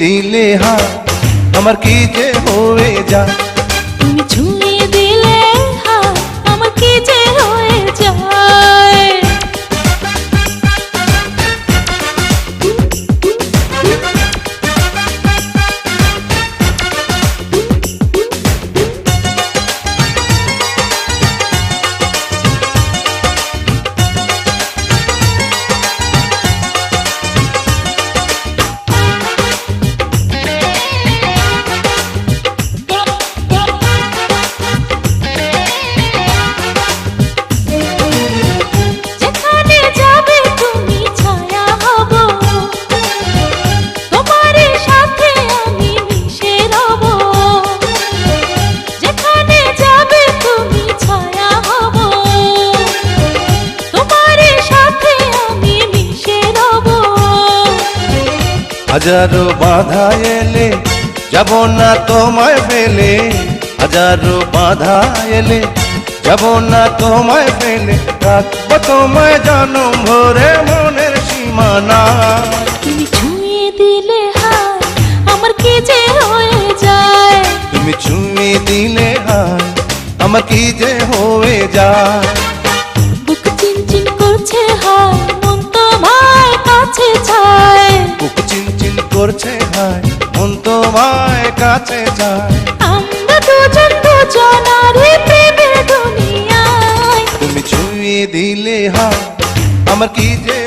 দিলে হা আমার কি যে হয়ে যায়? তুমি ছুঁয়ে দিলে হা আমার কি যে হাজারো বাধা এলে যাব না তোমায় ফেলে। হাজারো বাধা এলে যাব না তোমায় ফেলে। রাখব তোমায় জনম ভরে মনের সীমানা। তুমি ছুঁয়ে দিলে হায় আমার কি যে হয়ে যায়? তুমি ছুঁয়ে দিলে হায় আমার কি যে হয়ে যায়? কাছে যায়। আমরা দুজন দুজনারে প্রেমের দুনিয়ায়। তুমি ছুঁয়ে দিলে হা আমার কি যে